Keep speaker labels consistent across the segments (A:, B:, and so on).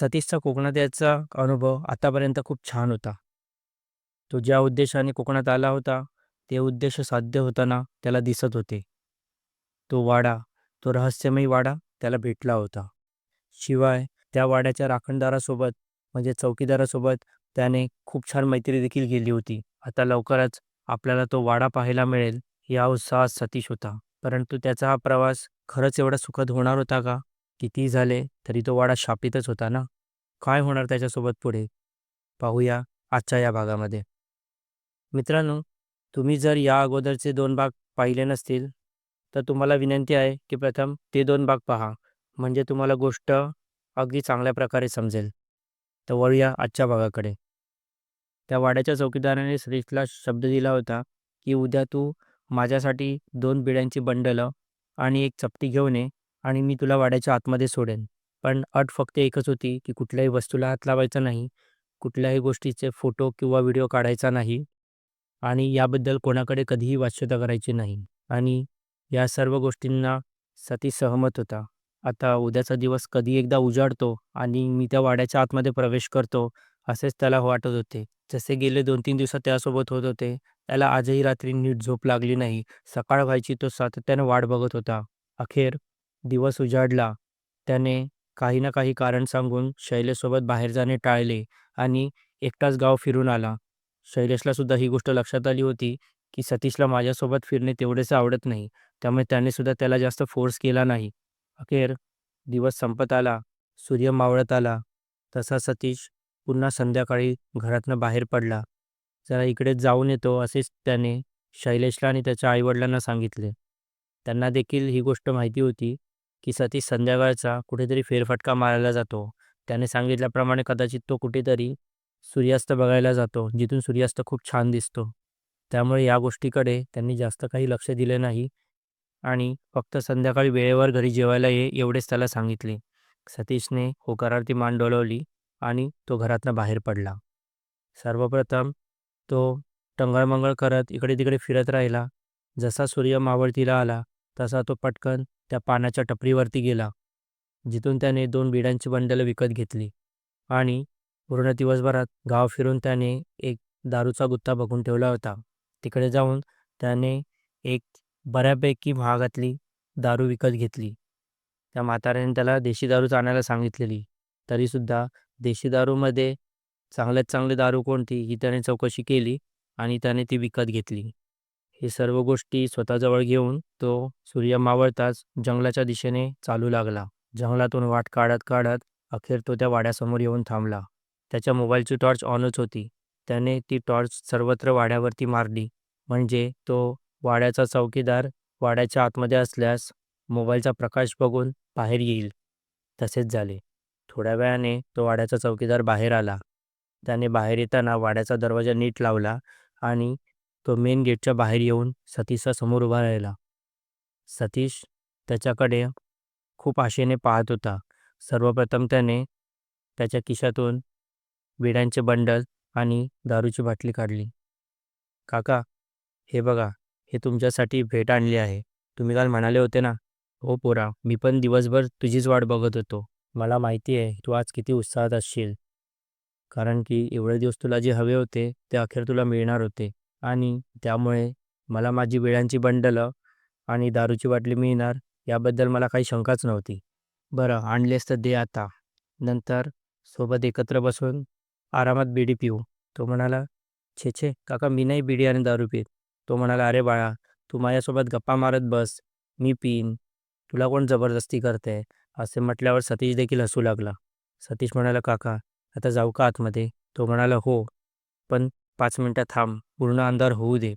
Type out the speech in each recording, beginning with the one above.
A: सतीशचा कोकणात याचा अनुभव आतापर्यंत खूप छान होता. तो ज्या उद्देशाने कोकणात आला होता ते उद्देश साध्य होताना त्याला दिसत होते. तो वाडा तो रहस्यमयी वाडा त्याला भेटला होता. शिवाय त्या वाड्याच्या राखणदारासोबत म्हणजे चौकीदारासोबत त्याने खूप छान मैत्री देखील केली होती. आता लवकरच आपल्याला तो वाडा पाहायला मिळेल या उत्साहात सतीश होता. परंतु त्याचा हा प्रवास खरंच एवढा सुखद होणार होता का? कितीही झाले तरी तो वाडा शापितच होता ना? काय होणार त्याच्यासोबत पुढे? पाहूया आजच्या या भागामध्ये. मित्रांनो तुम्ही जर या अगोदरचे दोन भाग पाहिले नसतील तर तुम्हाला विनंती आहे की प्रथम ते दोन भाग पहा. म्हणजे तुम्हाला गोष्ट अगदी चांगल्या प्रकारे समजेल. तर वळूया आजच्या भागाकडे. त्या वाड्याच्या चौकीदाराने श्रीषला शब्द दिला होता की उद्या तू माझ्यासाठी दोन बिड्यांची बंडलं आणि एक चपटी घेऊन ये आणि मी तुला वाड्याच्या आतमध्ये सोडेन. पण अट फक्त एकच होती की कुठल्याही वस्तूला हात लावायचा नाही कुठल्याही गोष्टीचे फोटो किंवा व्हिडिओ काढायचा नाही आणि याबद्दल कोणाकडे कधीही वाच्यता करायची नाही. आणि या सर्व गोष्टींना सती सहमत होता. आता उद्याचा दिवस कधी एकदा उजाडतो आणि मी त्या वाड्याच्या आतमध्ये प्रवेश करतो असेच त्याला वाटत होते. जसे गेले दोन तीन दिवसात त्यासोबत होत होते त्याला आजही रात्री नीट झोप लागली नाही. सकाळ व्हायची तो सातत्याने वाट बघत होता. अखेर दिवस उजाडला. त्याने काही ना काही कारण सांगून शैलेशसोबत बाहेर जाणे टाळले आणि एकटाच गाव फिरून आला. शैलेशला सुद्धा ही गोष्ट लक्षात आली होती की सतीशला माझ्यासोबत फिरणे तेवढेच आवडत नाही. त्यामुळे त्याने सुद्धा त्याला जास्त फोर्स केला नाही. अखेर दिवस संपत आला. सूर्य मावळत आला. तसा सतीश पुन्हा संध्याकाळी घरातनं बाहेर पडला. जरा इकडे जाऊन येतो असेच त्याने शैलेशला आणि त्याच्या आईवडिलांना सांगितले. त्यांना देखील ही गोष्ट माहिती होती की सतीश संध्याकाळचा कुठेतरी फेरफटका मारायला जातो. त्याने सांगितल्याप्रमाणे कदाचित तो कुठेतरी सूर्यास्त बघायला जातो जिथून सूर्यास्त खूप छान दिसतो. त्यामुळे या गोष्टीकडे त्यांनी जास्त काही लक्ष दिले नाही आणि फक्त संध्याकाळी वेळेवर घरी जेवायला ये एवढेच त्याला सांगितले. सतीशने होकारार्थी मान डोलवली आणि तो घरातनं बाहेर पडला. सर्वप्रथम तो टंगळमंगळ करत इकडे तिकडे फिरत राहिला. जसा सूर्य मावळतीला आला तसा तो पटकन त्या पाण्याच्या टपरीवरती गेला जिथून त्याने दोन बिड्यांची बंडलं विकत घेतली आणि पूर्ण दिवसभरात गाव फिरून त्याने एक दारूचा गुत्ता बघून ठेवला होता. तिकडे जाऊन त्याने एक बऱ्यापैकी महागातली दारू विकत घेतली. त्या म्हाताऱ्याने त्याला देशी दारूच आणायला सांगितलेली. तरीसुद्धा देशी दारूमध्ये चांगल्यात चांगली दारू कोणती ही त्याने चौकशी केली आणि त्याने ती विकत घेतली. हे सर्व गोष्टी स्वतःजवळ घेऊन तो सूर्य मावळताच जंगलाच्या दिशेने चालू लागला. जंगलातून वाट काढत काढत अखेर तो त्या वाड्यासमोर येऊन थांबला. त्याच्या मोबाईलची टॉर्च ऑनच होती. त्याने ती टॉर्च सर्वत्र वाड्यावरती मारली. म्हणजे तो वाड्याचा चौकीदार वाड्याच्या आतमध्ये असल्यास मोबाईलचा प्रकाश बघून बाहेर येईल. तसेच झाले. थोड्या वेळाने तो वाड्याचा चौकीदार बाहेर आला. त्याने बाहेर येताना वाड्याचा दरवाजा नीट लावला आणि तो मेन गेटच्या बाहेर येऊन सतीशच्या समोर उभा राहिला. सतीश त्याच्याकडे खूप आशेने पाहत होता. सर्वप्रथम त्याने त्याच्या खिशातून विड्यांचे बंडल आणि दारूची बाटली काढली. काका हे बघा हे तुमच्यासाठी भेट आणली आहे. तुम्ही काल म्हणाले होते ना हो पोरा मी पण दिवसभर तुझीच वाट बघत होतो. मला माहिती आहे तू आज किती उत्साहात असशील. कारण की एवढे दिवस तुला जे हवे होते ते अखेर तुला मिळणार होते. आणि त्यामुळे मला माझी वेळांची बंडलं आणि दारूची बाटली मिळणार याबद्दल मला काही शंकाच नव्हती. बरं आणलेस तर दे आता. नंतर सोबत एकत्र बसून आरामात बिडी पिऊ. तो म्हणाला छे छे काका मी नाही बिडी आणि दारू पित. तो म्हणाला अरे बाळा तू माझ्यासोबत गप्पा मारत बस. मी पिईन. तुला कोण जबरदस्ती करते? असे म्हटल्यावर सतीश देखील हसू लागला. सतीश म्हणाला काका आता जाऊ का आतमध्ये? तो म्हणाला हो पण पाच मिनटं थांब पूर्ण अंधार होऊ दे.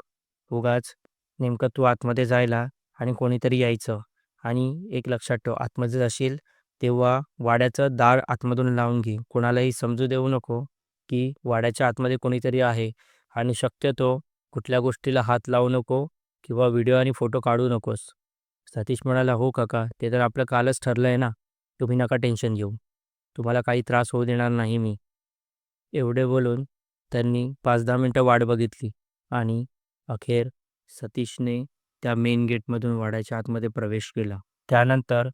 A: उगाच नेमकं तू आतमध्ये जायला आणि कोणीतरी यायचं आणि एक लक्षात ठेव आतमध्ये जाशील तेव्हा वाड्याचं दार आतमधून लावून घे. कोणालाही समजू देऊ नको की वाड्याच्या आतमध्ये कोणीतरी आहे आणि शक्यतो कुठल्या गोष्टीला हात लावू नको किंवा व्हिडिओ आणि फोटो काढू नकोस. सतीश म्हणाला हो काका ते तर आपलं कालच ठरलं आहे ना तुम्ही नका टेन्शन घेऊ. तुम्हाला काही त्रास होऊ देणार नाही मी. एवढे बोलून त्यांनी पाच दहा मिनटं वाट बघितली आणि अखेर सतीशने त्या मेन गेटमधून वाड्याच्या आतमध्ये प्रवेश केला त्यानंतर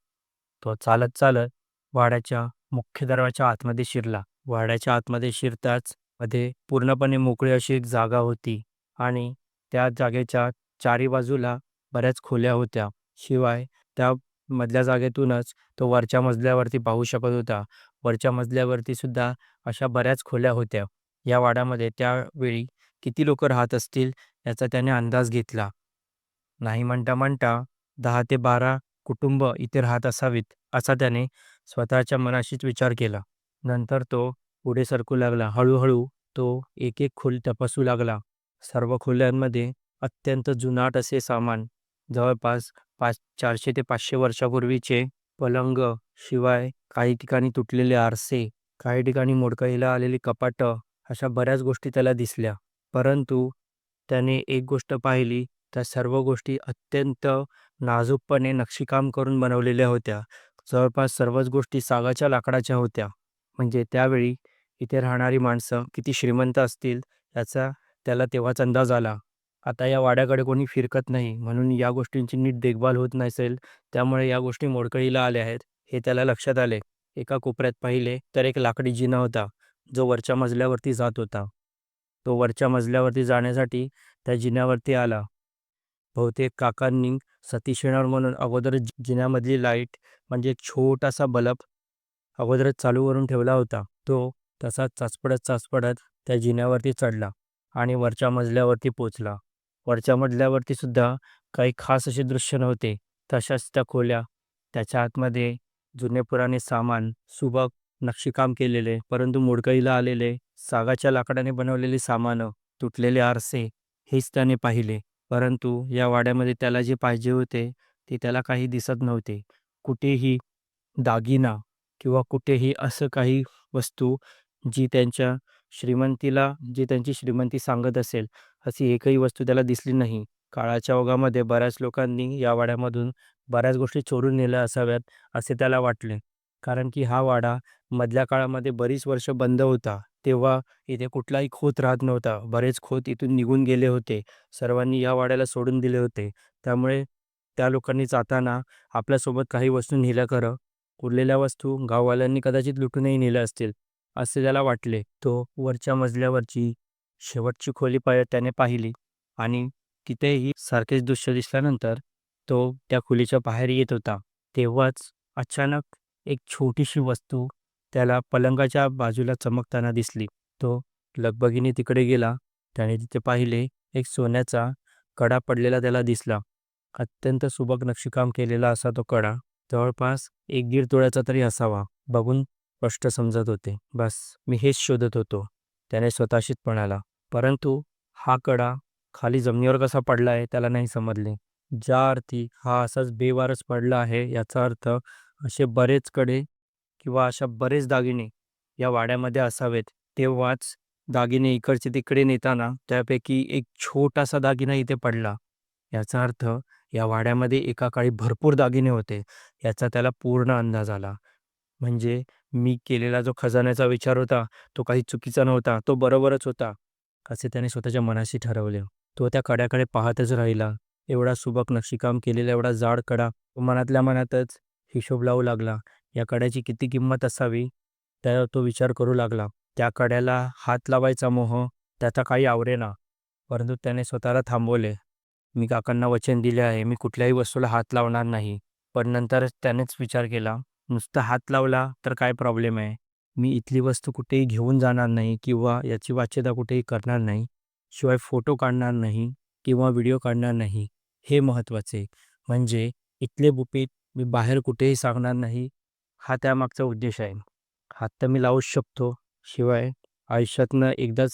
A: तो चालत चालत वाड्याच्या मुख्य दरवाजाच्या आतमध्ये शिरला. वाड्याच्या आतमध्ये शिरताच मध्ये पूर्णपणे मोकळी अशी एक जागा होती आणि त्या जागेच्या चारी बाजूला बऱ्याच खोल्या होत्या. शिवाय त्या मधल्या जागेतूनच तो वरच्या मजल्यावरती पाहू शकत होता. वरच्या मजल्यावरती सुद्धा अशा बऱ्याच खोल्या होत्या. या वाड्यामध्ये त्यावेळी किती लोक राहत असतील याचा त्याने अंदाज घेतला. नाही म्हणता म्हणता दहा ते बारा कुटुंब इथे राहत असावीत असा त्याने स्वतःच्या मनाशीच विचार केला. नंतर तो पुढे सरकू लागला. हळूहळू तो एक एक खोली तपासू लागला. सर्व खोल्यांमध्ये अत्यंत जुनाट असे सामान जवळपास पाच चारशे ते पाचशे वर्षापूर्वीचे पलंग शिवाय काही ठिकाणी तुटलेले आरसे काही ठिकाणी मोडकळीला आलेली कपाटं अशा बऱ्याच गोष्टी त्याला दिसल्या. परंतु त्याने एक गोष्ट पाहिली त्या सर्व गोष्टी अत्यंत नाजूकपणे नक्षीकाम करून बनवलेल्या होत्या. जवळपास सर्वच गोष्टी सागाच्या लाकडाच्या होत्या. म्हणजे त्यावेळी इथे राहणारी माणसं किती श्रीमंत असतील याचा त्याला तेव्हाच अंदाज आला. आता या वाड्याकडे कोणी फिरकत नाही म्हणून या गोष्टींची नीट देखभाल होत नसेल त्यामुळे या गोष्टी मोडकळीला आल्या आहेत हे त्याला लक्षात आले. एका कोपऱ्यात पाहिले तर एक लाकडी जिना होता जो वरच्या मजल्यावरती जात होता. तो वरच्या मजल्यावरती जाण्यासाठी त्या जिन्यावरती आला. बहुतेक काकांनी सतीश येणार म्हणून अगोदर जिन्यामधली लाइट म्हणजे एक छोटासा बल्ब अगोदरच चालू करून ठेवला होता. तो तसाच चाचपडत चाचपडत त्या जिन्यावरती चढला आणि वरच्या मजल्यावरती पोचला. वरच्या मजल्यावरती सुद्धा काही खास असे दृश्य नव्हते. तशाच त्या खोल्या, त्याच्या आतमध्ये जुने पुराणे सामान, सुबक नक्षीकाम केलेले परंतु मोडकळीला आलेले सागाच्या लाकडाने बनवलेली सामानं, तुटलेले आरसे हेच त्याने पाहिले. परंतु या वाड्यामध्ये त्याला जे पाहिजे होते ते त्याला काही दिसत नव्हते. कुठेही दागिना किंवा कुठेही असं काही वस्तू जी त्यांच्या श्रीमंतीला जी त्यांची श्रीमंती सांगत असेल अशी एकही वस्तू त्याला दिसली नाही. काळाच्या ओघामध्ये बऱ्याच लोकांनी या वाड्यामधून बऱ्याच गोष्टी चोरून नेल्या असाव्यात असे त्याला वाटले. कारण की हा वाडा मधल्या काळामध्ये बरीच वर्ष बंद होता. तेव्हा इथे कुठलाही खोत राहत नव्हता. बरेच खोत इथून निघून गेले होते. सर्वांनी या वाड्याला सोडून दिले होते. त्यामुळे त्या लोकांनी जाताना आपल्यासोबत काही वस्तू नेल्या खरं. उरलेल्या वस्तू गाववाल्यांनी कदाचित लुटूनही नेल्या असतील असे त्याला वाटले. तो वरच्या मजल्यावरची शेवटची खोली पाय त्याने पाहिली आणि तिथेही सारखेच दृश्य दिसल्यानंतर तो त्या खोलीच्या बाहेर येत होता. तेव्हाच अचानक एक छोटीशी वस्तू त्याला पलंगाच्या बाजूला चमकताना दिसली. तो लगबगीने तिकडे गेला. त्याने तिथे पाहिले एक सोन्याचा कडा पडलेला त्याला दिसला. अत्यंत सुबक नक्षीकाम केलेला असा तो कडा. जवळपास एक दीड तोळ्याचा तरी असावा. बघून स्पष्ट समजत होते. बस मी हेच शोधत होतो. त्याने स्वतःशीच म्हणाला. परंतु हा कडा खाली जमिनीवर कसा पडला आहे त्याला नाही समजले. ज्या अर्थी हा असाच बेवारच पडला आहे याचा अर्थ असे बरेच कडे किंवा अशा बरेच दागिने या वाड्यामध्ये असावेत. तेव्हाच दागिने इकडचे तिकडे नेताना त्यापैकी एक छोटासा दागिना इथे पडला. याचा अर्थ या वाड्यामध्ये एका काळी भरपूर दागिने होते याचा त्याला पूर्ण अंदाज आला. म्हणजे मी केलेला जो खजान्याचा विचार होता तो काही चुकीचा नव्हता. तो बरोबरच होता असे त्याने स्वतःच्या मनाशी ठरवले. तो त्या कड्याकडे पाहतच राहिला. एवढा सुबक नक्षीकाम केलेला एवढा जाड कडा. मनातल्या मनातच हिशोब लावू लागला. या कड्याची किती किंमत असावी त्यावर तो विचार करू लागला. त्या कड्याला हात लावायचा मोह त्याचा काही आवरेना. परंतु त्याने स्वतःला थांबवले. मी काकांना वचन दिले आहे मी कुठल्याही वस्तूला हात लावणार नाही. पण नंतर त्यानेच विचार केला नुसता हात लावला तर काय प्रॉब्लेम आहे. मी इथली वस्तू कुठेही घेऊन जाणार नाही किंवा याची वाच्यता कुठेही करणार नाही. शिवाय फोटो काढणार नाही किंवा व्हिडिओ काढणार नाही. हे महत्त्वाचे. म्हणजे इथले बुपीत मी बाहेर कुठेही सांगणार नाही. हा त्यामागचा उद्देश आहे. हात तर मी लावूच शकतो. शिवाय आयुष्यातनं एकदाच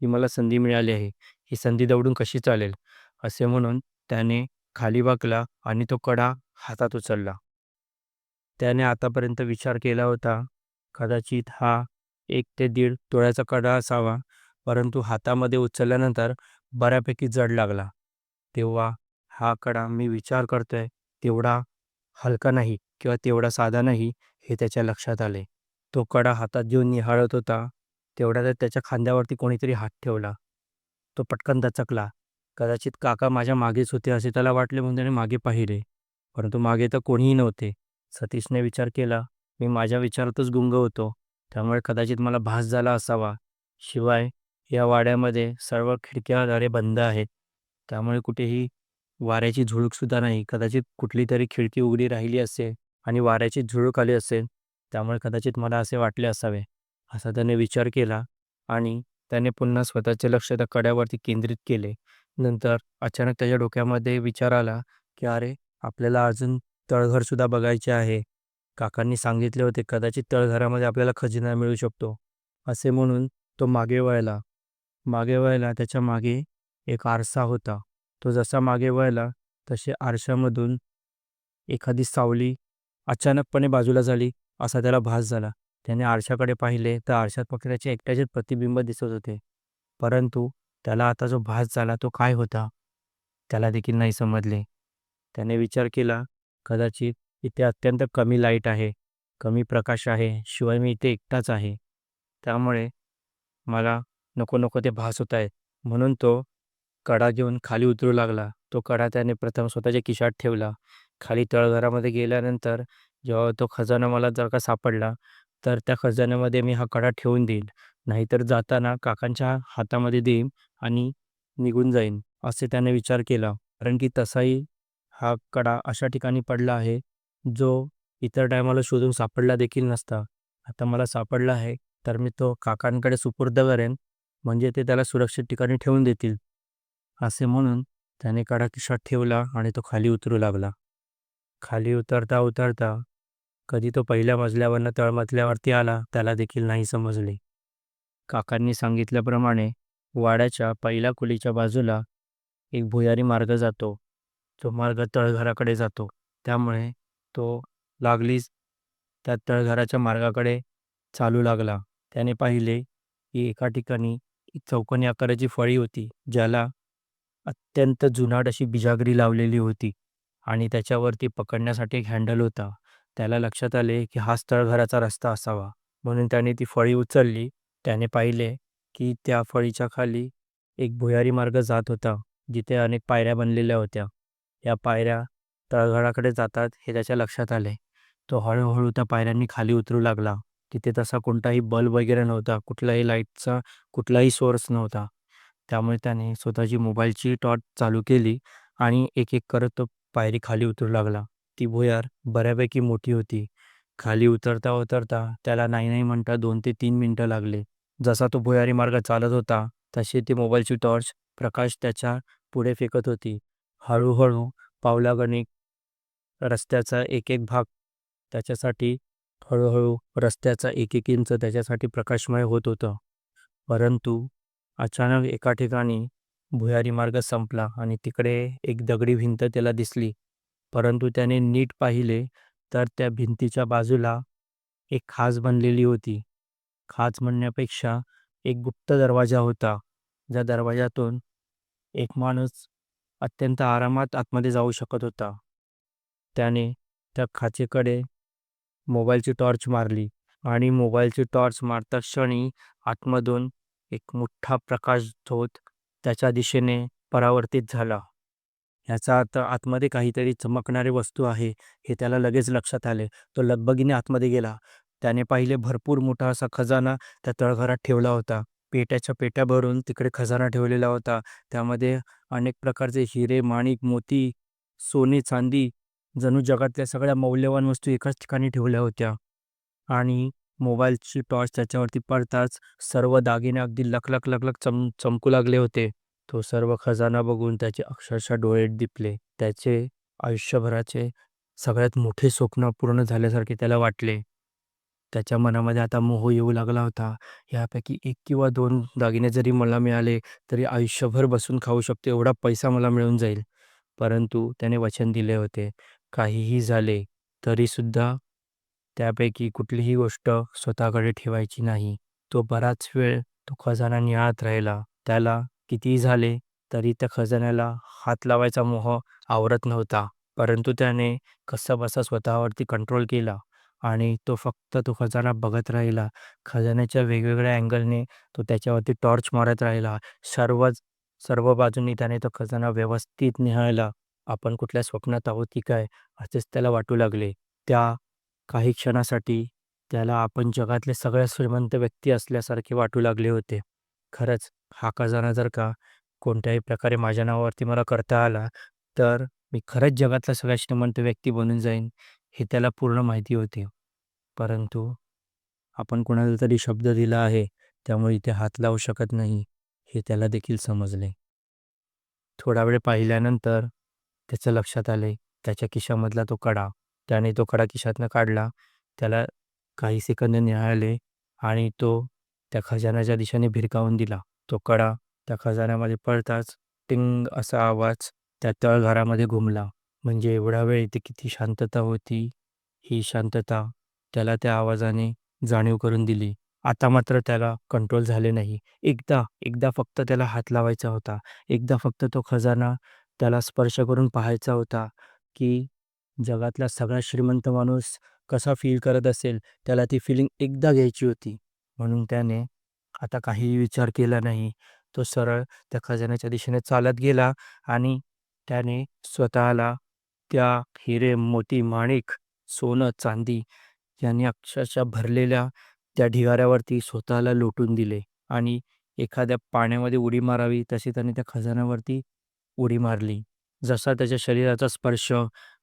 A: ही मला संधी मिळाली आहे. ही संधी दवडून कशी चालेल असे म्हणून त्याने खाली बघला आणि तो कडा हातात उचलला. त्याने आतापर्यंत विचार केला होता कदाचित हा एक ते दीड तोळ्याचा कडा असावा. परंतु हातामध्ये उचलल्यानंतर बऱ्यापैकी जड लागला. तेव्हा हा कडा मी विचार करतोय तेवढा हलका नाही किंवा तेवढा साधा नाही हे त्याच्या लक्षात आले. तो कडा हातात घेऊन निहाळत होता तेवढ्यात त्याच्या खांद्यावरती कोणीतरी हात ठेवला. तो पटकन दचकला. कदाचित काका माझ्या मागेच होते असे त्याला वाटले म्हणून त्याने मागे पाहिले. परंतु मागे तर कोणीही नव्हते. सतीशने विचार केला मी माझ्या विचारातच गुंग होतो. त्यामुळे कदाचित मला भास झाला असावा. शिवाय या वाड्यामध्ये सर्व खिडक्या दारे बंद आहेत. त्यामुळे कुठेही वाऱ्याची झुळूकसुद्धा नाही. कदाचित कुठली तरी खिडकी उघडी राहिली असेल आणि वाऱ्याची झुळूक आली असेल. त्यामुळे कदाचित मला असे वाटले असावे. असा त्याने विचार केला आणि त्याने पुन्हा स्वतःचे लक्ष त्या कड्यावरती केंद्रित केले. नंतर अचानक त्याच्या डोक्यामध्ये विचार आला, की "अरे, आपल्याला अजून तळघरसुद्धा बघायचे आहे. काकांनी सांगितले होते कदाचित तळघरामध्ये आपल्याला खजिना मिळू शकतो." असे म्हणून तो मागे वळला. मागे वळला त्याच्यामागे एक आरसा होता. तो जसा मागे वळला तसे आरशामधून एखादी सावली अचानकपणे बाजूला झाली असा त्याला भास झाला. त्याने आरशाकडे पाहिले तर आरशात पक्ष्याचे एकट्याचे एकट्याचेच प्रतिबिंब दिसत होते. परंतु त्याला आता जो भास झाला तो काय होता? त्याला देखील नाही समजले. त्याने विचार केला, कदाचित इथे अत्यंत कमी लाइट आहे, कमी प्रकाश आहे. शिवाय मी इथे एकटाच आहे. त्यामुळे मला नको नको ते भास होत आहेत. म्हणून तो कडा घेऊन खाली उतरू लागला. तो कडा त्याने प्रथम स्वतःच्या खिशात ठेवला. खाली तळघरामध्ये गेल्यानंतर जेव्हा तो खजाना मला जर का सापडला, तर त्या खजान्यामध्ये मी हा कडा ठेवून देईन. नाहीतर जाताना काकांच्या हातामध्ये देईन आणि निघून जाईन, असे त्याने विचार केला. कारण की तसाही हा कडा अशा ठिकाणी पडला आहे, जो इतर टायमाला शोधून सापडला देखील नसता. आता मला सापडला आहे, तर मी तो काकांकडे सुपूर्द करेन, म्हणजे ते त्याला सुरक्षित ठिकाणी ठेवून देतील. असे म्हणून त्याने कडा खिशात ठेवला आणि तो खाली उतरू लागला. खाली उतरता उतरता कधी तो पहिल्या मजल्यावरनं तळमजल्यावरती आला त्याला देखील नाही समजले. काकांनी सांगितल्याप्रमाणे वाड्याच्या पहिल्या खोलीच्या बाजूला एक भुयारी मार्ग जातो. तो मार्ग तळघराकडे जातो. त्यामुळे तो लागलीच त्या तळघराच्या मार्गाकडे चालू लागला. त्याने पाहिले की एका ठिकाणी एक चौकोनी आकाराची फळी होती, ज्याला अत्यंत जुनाट अशी बिजागरी लावलेली होती आणि त्याच्यावरती पकडण्यासाठी एक हँडल होता. त्याला लक्षात आले की हाच तळघराचा रस्ता असावा. म्हणून त्याने ती फळी उचलली. त्याने पाहिले की त्या फळीच्या खाली एक भुयारी मार्ग जात होता, जिथे अनेक पायऱ्या बनलेल्या होत्या. या पायऱ्या तळघराकडे जातात हे त्याच्या लक्षात आले. तो हळूहळू त्या पायऱ्यांनी खाली उतरू लागला. तिथे तसा कोणताही बल्ब वगैरे नव्हता. कुठलाही लाईटचा कुठलाही सोर्स नव्हता. त्यामुळे त्याने स्वतःची मोबाईलची टॉर्च चालू केली आणि एक एक करत तो पायरी खाली उतरू लागला. ती भुयार बऱ्यापैकी मोठी होती. खाली उतरता उतरता त्याला नाही नाही म्हणता दोन ते तीन मिनिटं लागले. जसा तो भुयारी मार्ग चालत होता, तशी ती मोबाईलची टॉर्च प्रकाश त्याच्या पुढे फेकत होती. हळूहळू पावलागणिक रस्त्याचा एक एक भाग त्याच्यासाठी हळूहळू रस्त्याचा एक एक इंच त्याच्यासाठी प्रकाशमय होत होतं. परंतु अचानक एका ठिकाणी भुयारी मार्ग संपला आणि तिकडे एक दगडी भिंत त्याला दिसली. परंतु त्याने नीट पाहिले तर त्या भिंतीच्या बाजूला एक खाच बनलेली होती. खाच म्हणण्यापेक्षा एक गुप्त दरवाजा होता. ज्या दरवाजातून एक माणूस अत्यंत आरामात आतमध्ये जाऊ शकत होता. त्याने त्या खाचेकडे मोबाईलची टॉर्च मारली आणि मोबाईलची टॉर्च मारता क्षणी आतमधून एक मोठा प्रकाशझोत त्याच्या दिशेने परावर्तित झाला. याचा अर्थ आतमध्ये काहीतरी चमकणारी वस्तू आहे, हे त्याला लगेच लक्षात आले. तो लगबगीने आतमध्ये गेला. त्याने पाहिले भरपूर मोठा असा खजाना त्या तळघरात ठेवला होता. पेट्याच्या पेट्या भरून तिकडे खजाना ठेवलेला होता. त्यामध्ये अनेक प्रकारचे हिरे, माणिक, मोती, सोने, चांदी, जणू जगातल्या सगळ्या मौल्यवान वस्तू एकाच ठिकाणी ठेवल्या होत्या. आणि मोबाईलची टॉर्च त्याच्यावरती पडताच सर्व दागिने अगदी लखलख लखलख चम चमकू लागले होते. तो सर्व खजाना बघून त्याचे अक्षरशः डोळे दिपले. त्याचे आयुष्यभराचे सगळ्यात मोठे स्वप्न पूर्ण झाल्यासारखे त्याला वाटले. त्याच्या मनामध्ये आता मोह येऊ लागला होता. यापैकी एक किंवा दोन दागिने जरी मला मिळाले, तरी आयुष्यभर बसून खाऊ शकतो एवढा पैसा मला मिळून जाईल. परंतु त्याने वचन दिले होते, काहीही झाले तरीसुद्धा त्यापैकी कुठलीही गोष्ट स्वतःकडे ठेवायची नाही. तो बराच वेळ तो खजाना निहाळत राहिला. त्याला कितीही झाले तरी त्या खजान्याला हात लावायचा मोह आवरत नव्हता. परंतु त्याने कसाबसा स्वतःवरती कंट्रोल केला आणि तो फक्त तो खजाना बघत राहिला. खजान्याच्या वेगवेगळ्या अँगलने तो त्याच्यावरती टॉर्च मारत राहिला. सर्वच सर्व बाजूंनी त्याने तो खजाना व्यवस्थित निहाळला. आपण कुठल्या स्वप्नात आहोत की काय, असेच त्याला वाटू लागले. त्या काही क्षणासाठी त्याला आपण जगातले सगळ्यात श्रीमंत व्यक्ती असल्यासारखे वाटू लागले होते. खरंच हा खजाना जर का कोणत्याही प्रकारे माझ्या नावावरती मला करता आला, तर मी खरंच जगातला सगळ्यात श्रीमंत व्यक्ती बनून जाईन, हे त्याला पूर्ण माहिती होते. परंतु आपण कोणाला तरी शब्द दिला आहे, त्यामुळे इथे हात लावू शकत नाही, हे त्याला देखील समजले. थोडा वेळ पाहिल्यानंतर त्याचं लक्षात आले, त्याच्या खिशामधला तो कडा. त्याने तो कडा खिशातनं काढला. त्याला काही सेकंद निहाळले आणि तो त्या खजान्याच्या दिशेने भिरकावून दिला. तो कडा त्या खजान्यामध्ये पडताच टिंग असा आवाज त्या तळघरामध्ये घुमला. म्हणजे एवढा वेळ इथे किती शांतता होती, ही शांतता त्याला त्या आवाजाने जाणीव करून दिली. आता मात्र त्याला कंट्रोल झाले नाही. एकदा, एकदा फक्त त्याला हात लावायचा होता. एकदा फक्त तो खजाना त्याला स्पर्श करून पाहायचा होता, की जगातला सगळ्यात श्रीमंत माणूस कसा फील करत असेल, त्याला ती फिलिंग एकदा घ्यायची होती. म्हणून त्याने आता काहीही विचार केला नाही. तो सरळ त्या खजान्याच्या दिशेने चालत गेला आणि त्याने स्वतःला त्या हिरे, मोती, माणिक, सोनं, चांदी यांनी अक्षरशः भरलेल्या त्या ढिगाऱ्यावरती स्वतःला लोटून दिले आणि एखाद्या पाण्यामध्ये उडी मारावी तशी त्याने त्या खजान्यावरती उडी मारली. जसा त्याच्या शरीराचा स्पर्श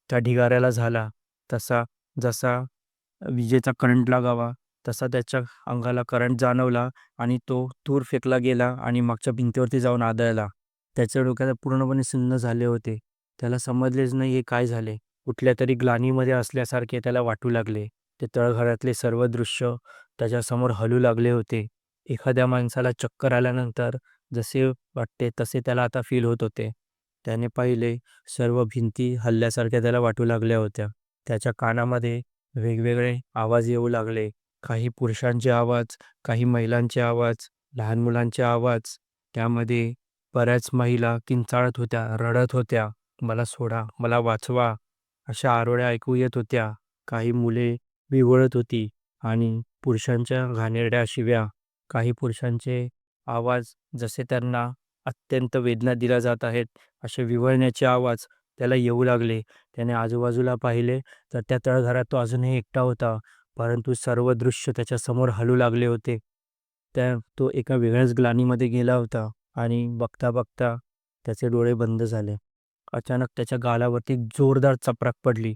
A: त्या ढिगाऱ्याला झाला, तसा जसा विजेचा करंट लागावा, तसा त्याच्या अंगाला करंट जाणवला आणि तो दूर फेकला गेला आणि मागच्या भिंतीवरती जाऊन आदळला. त्याच्या डोक्यात पूर्णपणे सुन्न झाले होते. त्याला समजलेच नाही हे काय झाले. कुठल्या तरी ग्लानीमध्ये असल्यासारखे त्याला वाटू लागले. ते तळघरातले सर्व दृश्य त्याच्यासमोर हलू लागले होते. एखाद्या माणसाला चक्कर आल्यानंतर जसे वाटते तसे त्याला आता फील होत होते. त्याने पाहिले सर्व भिंती हल्ल्यासारख्या त्याला वाटू लागल्या होत्या. त्याच्या कानामध्ये वेगवेगळे आवाज येऊ लागले. काही पुरुषांचे आवाज, काही महिलांचे आवाज, लहान मुलांचे आवाज. त्यामध्ये बऱ्याच महिला किंचाळत होत्या, रडत होत्या. मला सोडा, मला वाचवा, अशा आरोळ्या ऐकू येत होत्या. काही मुले विवळत होती आणि पुरुषांच्या घाणेरड्या शिव्या. काही पुरुषांचे आवाज जसे त्यांना अत्यंत वेदना दिल्या जात आहेत, असे विवरण्याचे आवाज त्याला येऊ लागले. त्याने आजूबाजूला पाहिले तर त्या तळघरात तो अजूनही एकटा होता. परंतु सर्व दृश्य त्याच्यासमोर हलू लागले होते. त्या तो एका वेगळ्याच ग्लानीमध्ये गेला होता आणि बघता बघता त्याचे डोळे बंद झाले. अचानक त्याच्या गालावरती जोरदार चपराक पडली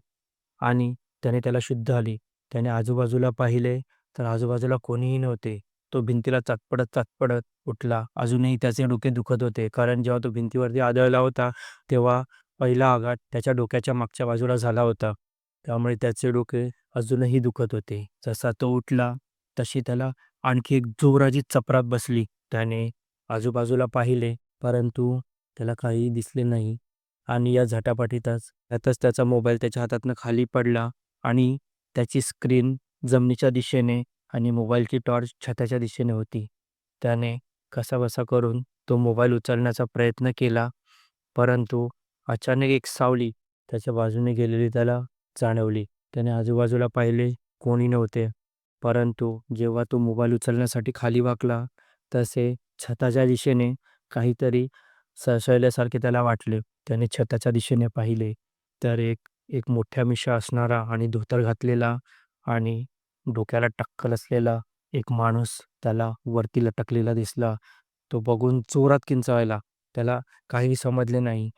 A: आणि त्याने त्याला शुद्ध आली. त्याने आजूबाजूला पाहिले तर आजूबाजूला कोणीही नव्हते. तो भिंतीला चटपडत चटपडत उठला. अजूनही त्याचे डोके दुखत होते, कारण जेव्हा तो भिंतीवरती आदळला होता, तेव्हा पहिला आघात त्याच्या डोक्याच्या मागच्या बाजूला झाला होता. त्यामुळे त्याचे डोके अजूनही दुखत होते. जसा तो उठला, तशी त्याला आणखी एक जोराची चपराक बसली. त्याने आजूबाजूला पाहिले, परंतु त्याला काहीही दिसले नाही आणि या झटापाटीतच त्यातच त्याचा मोबाईल त्याच्या हातातनं खाली पडला आणि त्याची स्क्रीन जमिनीच्या दिशेने आणि मोबाईलची टॉर्च छताच्या दिशेने होती. त्याने कसाबसा करून तो मोबाईल उचलण्याचा प्रयत्न केला, परंतु अचानक एक सावली त्याच्या बाजूने गेलेली त्याला जाणवली. त्याने आजूबाजूला पाहिले, कोणी नव्हते. परंतु जेव्हा तो मोबाईल उचलण्यासाठी खाली वाकला, तसे छताच्या दिशेने काहीतरी सळसळल्यासारखे त्याला वाटले. त्याने छताच्या दिशेने पाहिले, तर एक एक मोठ्या मिशा असणारा आणि धोतर घातलेला आणि डोक्याला टक्कल असलेला एक माणूस त्याला वरती लटकलेला दिसला. तो बघून जोरात किंचाळला. त्याला काहीही समजले नाही.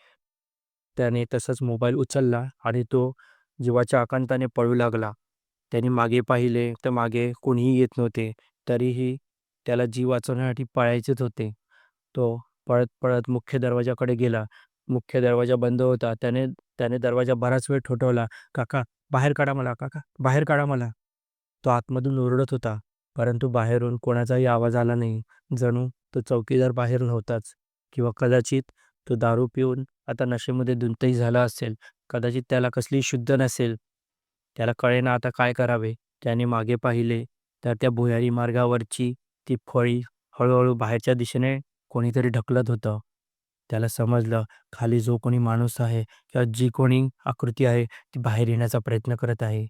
A: त्याने तसंच मोबाईल उचलला आणि तो जीवाच्या आकांताने पळू लागला. त्याने मागे पाहिले तर मागे कोणीही येत नव्हते. तरीही त्याला जीव वाचवण्यासाठी पळायचेच होते. तो पळत पळत मुख्य दरवाजाकडे गेला. मुख्य दरवाजा बंद होता. त्याने त्याने दरवाजा बराच वेळ ठोठवला "काका, बाहेर काढा मला, काका, बाहेर काढा मला." तो आतमधून ओरडत होता, परंतु बाहेरून कोणाचाही आवाज आला नाही. जणू तो चौकीदार बाहेर नव्हताच किंवा कदाचित तो दारू पिऊन आता नशेमध्ये दुंतही झाला असेल. कदाचित त्याला कसलीही शुद्ध नसेल. त्याला कळेना आता काय करावे. त्याने मागे पाहिले तर त्या भुयारी मार्गावरची ती फळी हळूहळू बाहेरच्या दिशेने कोणीतरी ढकलत होतं. त्याला समजलं, खाली जो कोणी माणूस आहे किंवा जी कोणी आकृती आहे, ती बाहेर येण्याचा प्रयत्न करत आहे.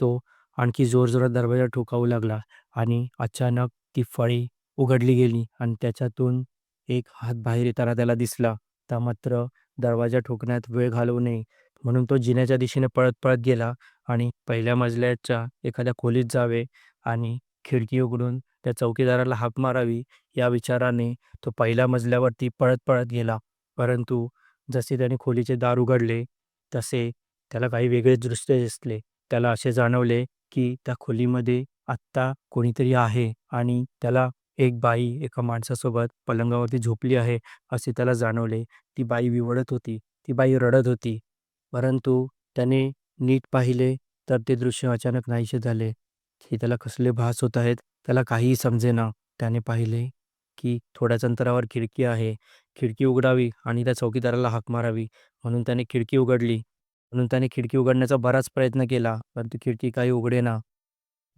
A: तो आणखी जोरजोरात दरवाजा ठोकावू लागला आणि अचानक ती फळी उघडली गेली आणि त्याच्यातून एक हात बाहेर येताना त्याला दिसला. तर मात्र दरवाजा ठोकण्यात वेळ घालवू नये, म्हणून तो जिन्याच्या दिशेने पळत पळत गेला आणि पहिल्या मजल्याच्या एखाद्या खोलीत जावे आणि खिडकी उघडून त्या चौकीदाराला हाक मारावी या विचाराने तो पहिल्या मजल्यावरती पळत पळत गेला परंतु जसे त्याने खोलीचे दार उघडले तसे त्याला काही वेगळेच दृश्य दिसले त्याला असे जाणवले की त्या खोलीमध्ये आत्ता कोणीतरी आहे आणि त्याला एक बाई एका माणसासोबत पलंगावरती झोपली आहे असे त्याला जाणवले. ती बाई विवळत होती. ती बाई रडत होती. परंतु त्याने नीट पाहिले तर ते दृश्य अचानक नाहीसे झाले. की त्याला कसले भास होत आहेत त्याला काहीही समजेना. त्याने पाहिले की थोड्याच अंतरावर खिडकी आहे. खिडकी उघडावी आणि त्या चौकीदाराला हाक मारावी म्हणून त्याने खिडकी उघडली. म्हणून त्याने खिडकी उघडण्याचा बराच प्रयत्न केला परंतु खिडकी काही उघडेना.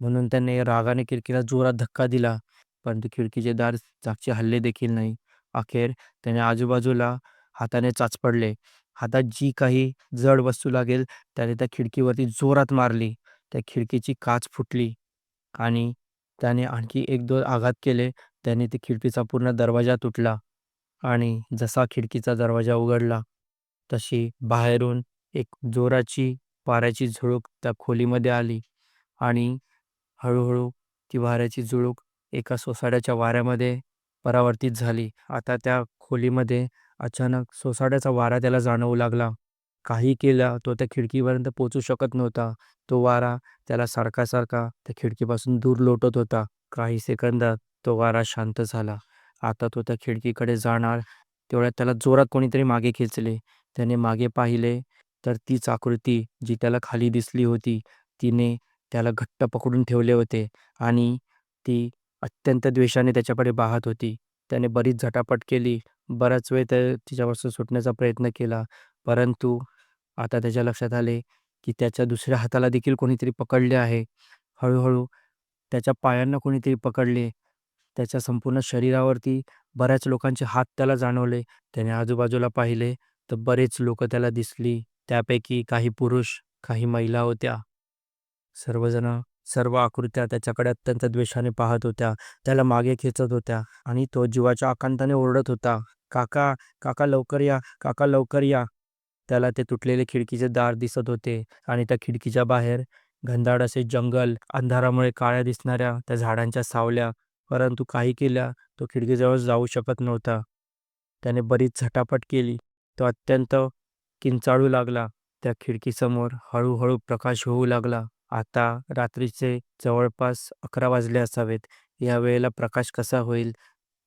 A: म्हणून त्याने रागाने खिडकीला जोरात धक्का दिला परंतु खिडकीचे दार चाकचे हल्ले देखील नाही. अखेर त्याने आजूबाजूला हाताने चाचपडले हातात जी काही जड वस्तू लागेल त्याने त्या खिडकीवरती जोरात मारली. त्या खिडकीची काच फुटली आणि त्याने आणखी एक दोन आघात केले. त्याने ते खिडकीचा पूर्ण दरवाजा तुटला आणि जसा खिडकीचा दरवाजा उघडला तशी बाहेरून एक जोराची वाऱ्याची झुळूक त्या खोलीमध्ये आली आणि हळूहळू ती वाऱ्याची झुळूक एका सोसाट्याच्या वाऱ्यामध्ये परावर्तित झाली. आता त्या खोलीमध्ये अचानक सोसाट्याचा वारा त्याला जाणवू लागला. काही केला तो त्या खिडकीपर्यंत पोचू शकत नव्हता. तो वारा त्याला सारखा सारखा त्या खिडकीपासून दूर लोटत होता. काही सेकंदात तो वारा शांत झाला. आता तो त्या खिडकीकडे जाणार तेवढ्यात त्याला जोरात कोणीतरी मागे खेचले. त्याने मागे पाहिले तर तीच आकृती जी त्याला खाली दिसली होती तिने त्याला घट्ट पकडून ठेवले होते आणि ती अत्यंत द्वेषाने त्याच्याकडे पाहत होती. त्याने बरीच झटापट केली बराच वेळ त्या तिच्यापासून सुटण्याचा प्रयत्न केला परंतु आता त्याच्या लक्षात आले की त्याच्या दुसऱ्या हाताला देखील कोणीतरी पकडले आहे. हळूहळू त्याच्या पायांना कोणीतरी पकडले. त्याच्या संपूर्ण शरीरावरती बऱ्याच लोकांचे हात त्याला जाणवले. त्याने आजूबाजूला पाहिले तर बरेच लोक त्याला दिसली. त्यापैकी काही पुरुष काही महिला होत्या. सर्वजण सर्व आकृत्या त्याच्याकडे अत्यंत द्वेषाने पाहत होत्या. त्याला मागे खेचत होत्या आणि तो जीवाच्या आकांताने ओरडत होता. काका काका लवकर या काका लवकर या. त्याला ते तुटलेले खिडकीचे दार दिसत होते आणि त्या खिडकीच्या बाहेर घनदाट असे जंगल अंधारामुळे काळ्या दिसणाऱ्या त्या झाडांच्या सावल्या परंतु काही केल्या तो खिडकीजवळ जाऊ शकत नव्हता. त्याने बरीच झटापट केली. तो अत्यंत किंचाळू लागला. त्या खिडकीसमोर हळूहळू प्रकाश होऊ लागला. आता रात्रीचे जवळपास अकरा वाजले असावेत. या वेळेला प्रकाश कसा होईल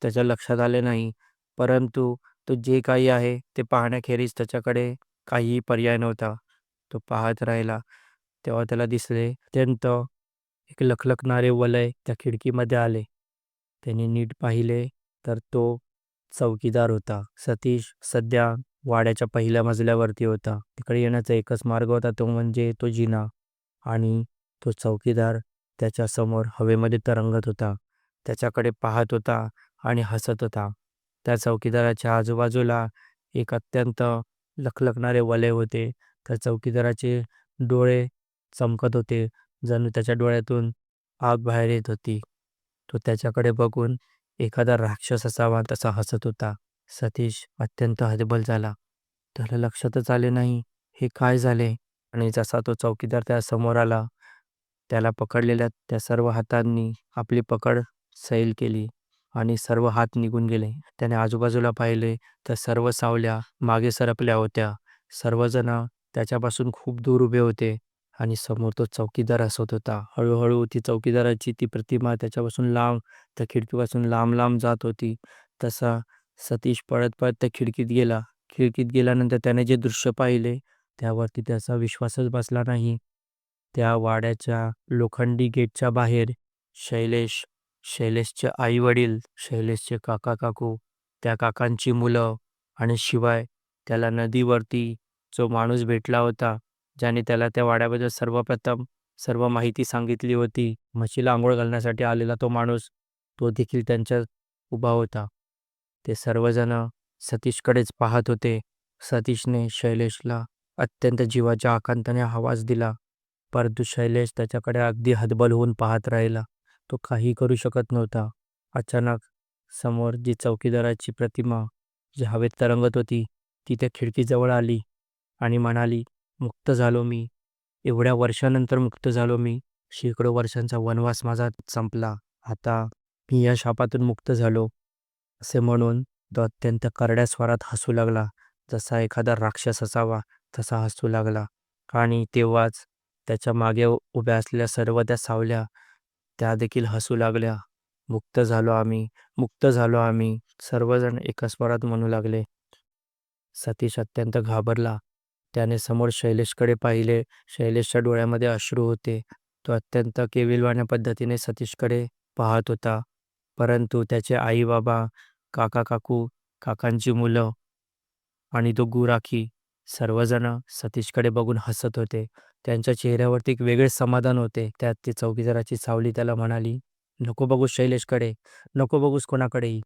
A: त्याच्या लक्षात आले नाही. परंतु तो जे काही आहे ते पाहण्याखेरीज त्याच्याकडे काहीही पर्याय नव्हता. तो पाहत राहिला. तेव्हा त्याला दिसले अत्यंत एक लखलखणारे वलय त्या खिडकीमध्ये आले. त्याने नीट पाहिले तर तो चौकीदार होता. सतीश सध्या वाड्याच्या पहिल्या मजल्यावरती होता. तिकडे येण्याचा एकच मार्ग होता तो म्हणजे तो जिना. आणि तो चौकीदार त्याच्यासमोर हवेमध्ये तरंगत होता. त्याच्याकडे पाहत होता आणि हसत होता. त्या चौकीदाराच्या आजूबाजूला एक अत्यंत लखलखणारे वलय होते. त्या चौकीदाराचे डोळे चमकत होते. जणू त्याच्या डोळ्यातून आग बाहेर येत होती. तो त्याच्याकडे बघून एखादा राक्षस असावा तसा हसत होता. सतीश अत्यंत हतबल झाला. त्याला लक्षातच आले नाही हे काय झाले? आणि जसा तो चौकीदार त्या समोर आला त्याला पकडलेल्या त्या सर्व हातांनी आपली पकड सैल केली आणि सर्व हात निघून गेले. त्याने आजूबाजूला पाहिले तर सर्व सावल्या मागे सरपल्या होत्या. सर्वजण त्याच्यापासून खूप दूर उभे होते आणि समोर तो चौकीदार हसत होता. हळूहळू ती चौकीदाराची ती प्रतिमा त्याच्यापासून लांब त्या खिडकीपासून लांब लांब जात होती. तसा सतीश पळत पळत त्या खिडकीत गेला. खिडकीत गेल्यानंतर त्याने जे दृश्य पाहिले त्यावरती त्याचा विश्वासच बसला नाही. त्या वाड्याच्या लोखंडी गेटच्या बाहेर शैलेश शैलेशचे आई वडील शैलेशचे काका काकू त्या काकांची मुलं आणि शिवाय त्याला नदीवरती जो माणूस भेटला होता ज्याने त्याला त्या वाड्याबद्दल सर्वप्रथम सर्व माहिती सांगितली होती म्हशीला आंघोळ घालण्यासाठी आलेला तो माणूस तो देखील त्यांच्या उभा होता. ते सर्वजण सतीशकडेच पाहत होते. सतीशने शैलेशला अत्यंत जीवाच्या आकांताने आवाज दिला. परंतु शैलेश त्याच्याकडे अगदी हतबल होऊन पाहत राहिला. तो काही करू शकत नव्हता. अचानक समोर जी चौकीदाराची प्रतिमा जी हवेत तरंगत होती ती त्या खिडकीजवळ आली आणि म्हणाली मुक्त झालो मी. एवढ्या वर्षानंतर मुक्त झालो मी. शेकडो वर्षांचा वनवास माझा संपला. आता मी या शापातून मुक्त झालो. असे म्हणून तो अत्यंत करड्या स्वरात हसू लागला. जसा एखादा राक्षस असावा तसा हसू लागला. आणि तेव्हाच त्याच्यामागे उभ्या असलेल्या सर्व त्या सावल्या त्या देखील हसू लागल्या. मुक्त झालो आम्ही मुक्त झालो आम्ही सर्वजण एका स्वरात म्हणू लागले. सतीश अत्यंत घाबरला. त्याने समोर शैलेशकडे पाहिले. शैलेशच्या डोळ्यामध्ये अश्रू होते. तो अत्यंत केविलवाण्या पद्धतीने सतीशकडे पाहत होता. परंतु त्याचे आई बाबा काका काकू काकांची मुलं आणि तो गुराखी. सर्वजण सतीशकडे बघून हसत होते. त्यांच्या चेहऱ्यावरती एक वेगळे समाधान होते. त्यात ती चौकीदाराची सावली त्याला म्हणाली नको बघूस शैलेशकडे नको बघूस कोणाकडेही.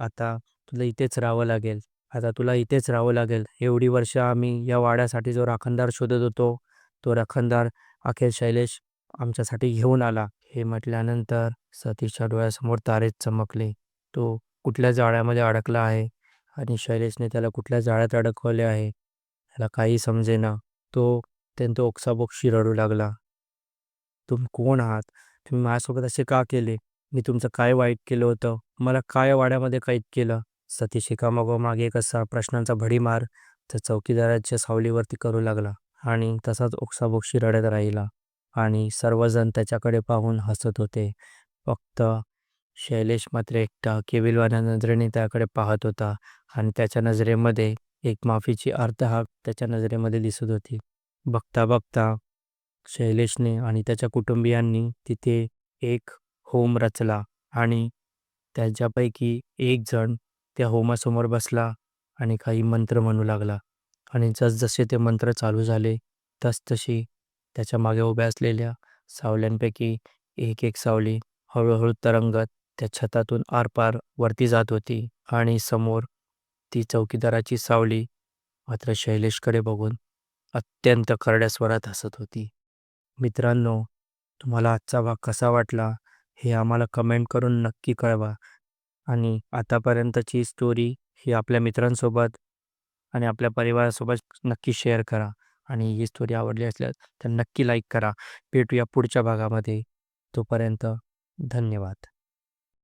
A: आता तुला इथेच राहावं लागेल. आता तुला इथेच राहावं लागेल. एवढी वर्ष आम्ही या वाड्यासाठी जो राखणदार शोधत होतो तो राखणदार अखेर शैलेश आमच्यासाठी घेऊन आला. हे म्हटल्यानंतर सतीशच्या डोळ्यासमोर तारेच चमकले. तो कुठल्या जाळ्यामध्ये अडकला आहे आणि शैलेशने त्याला कुठल्या जाळ्यात अडकवले आहे त्याला काही समजेना तो अत्यंत ओक्साबोक्षी रडू लागला. तुम्ही कोण आहात? तुम्ही माझ्यासोबत असे का केले? मी तुमचं काय वाईट केलं होतं? मला काय वाड्यामध्ये कैद केलं? सतीश एकामागोमाग कसा प्रश्नांचा भडीमार त्या चौकीदाराच्या सावलीवरती करू लागला आणि तसाच ओक्साबोक्षी रडत राहिला आणि सर्वजण त्याच्याकडे पाहून हसत होते. फक्त शैलेश मात्र एकटा केविलवाण्या नजरेने त्याकडे पाहत होता आणि त्याच्या नजरेमध्ये एक माफीची अर्थ हा त्याच्या नजरेमध्ये दिसत होती. बघता बघता शैलेशने आणि त्याच्या कुटुंबियांनी तिथे एक होम रचला आणि त्यांच्यापैकी एक जण त्या होमासमोर बसला आणि काही मंत्र म्हणू लागला आणि जसजसे ते मंत्र चालू झाले तसतशी त्याच्यामागे उभ्या असलेल्या सावल्यांपैकी एक एक सावली हळूहळू तरंगत त्या छतातून आरपार वरती जात होती आणि समोर ती चौकीदाराची सावली मात्र शैलेशकडे बघून अत्यंत करड्या स्वरात हसत होती. मित्रांनो तुम्हाला आजचा भाग कसा वाटला हे आम्हाला कमेंट करून नक्की कळवा आणि आतापर्यंतची स्टोरी ही आपल्या मित्रांसोबत आणि आपल्या परिवारासोबत नक्की शेअर करा आणि ही स्टोरी आवडली असल्यास तर नक्की लाईक करा. भेटूया पुढच्या भागामध्ये. तोपर्यंत धन्यवाद.